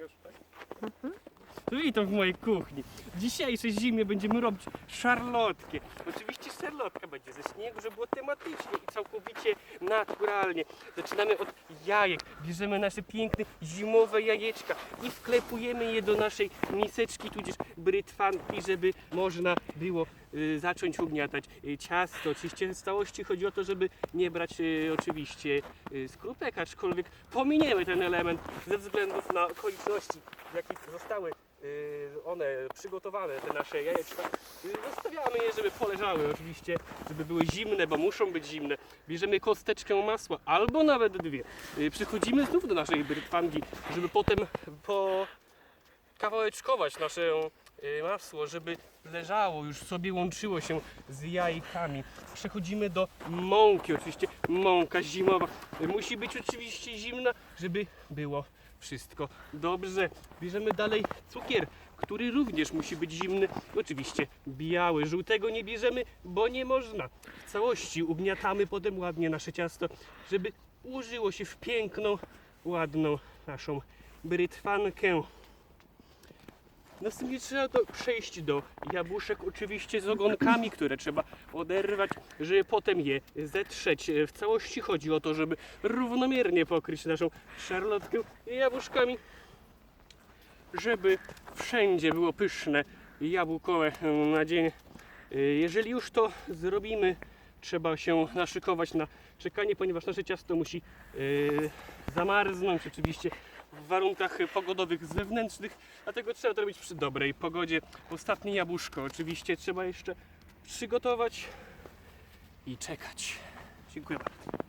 Już? Witam w mojej kuchni. W dzisiejszej zimie będziemy robić szarlotkę. Oczywiście szarlotka będzie ze śniegu, żeby było tematycznie i całkowicie naturalnie. Zaczynamy od jajek. Bierzemy nasze piękne zimowe jajeczka i wklepujemy je do naszej miseczki, tudzież brytwanki, żeby można było y, zacząć ugniatać y, ciasto. Oczywiście w całości chodzi o to, żeby nie brać y, oczywiście skrupek, aczkolwiek pominiemy ten element ze względów na okoliczności, w jakich zostały przygotowane, te nasze jajeczka. Zostawiamy je, żeby poleżały oczywiście, żeby były zimne, bo muszą być zimne. Bierzemy kosteczkę masła, albo nawet dwie. Y, Przychodzimy znów do naszej brytwanki, żeby potem po kawałeczkować nasze y, masło, żeby leżało, już sobie łączyło się z jajkami. Przechodzimy do mąki, oczywiście mąka zimowa. Musi być oczywiście zimna, żeby było wszystko dobrze. Bierzemy dalej cukier, który również musi być zimny. Oczywiście biały, żółtego nie bierzemy, bo nie można. W całości ugniatamy potem ładnie nasze ciasto, żeby ułożyło się w piękną, ładną naszą brytwankę. Następnie trzeba to przejść do jabłuszek, oczywiście z ogonkami, które trzeba oderwać, żeby potem je zetrzeć. W całości chodzi o to, żeby równomiernie pokryć naszą szarlotkę jabłuszkami, żeby wszędzie było pyszne jabłkowe na dzień. Jeżeli już to zrobimy, trzeba się naszykować na czekanie, ponieważ nasze ciasto musi yy, zamarznąć oczywiście warunkach pogodowych zewnętrznych, dlatego trzeba to robić przy dobrej pogodzie. Ostatnie jabłuszko oczywiście trzeba jeszcze przygotować i czekać. Dziękuję bardzo.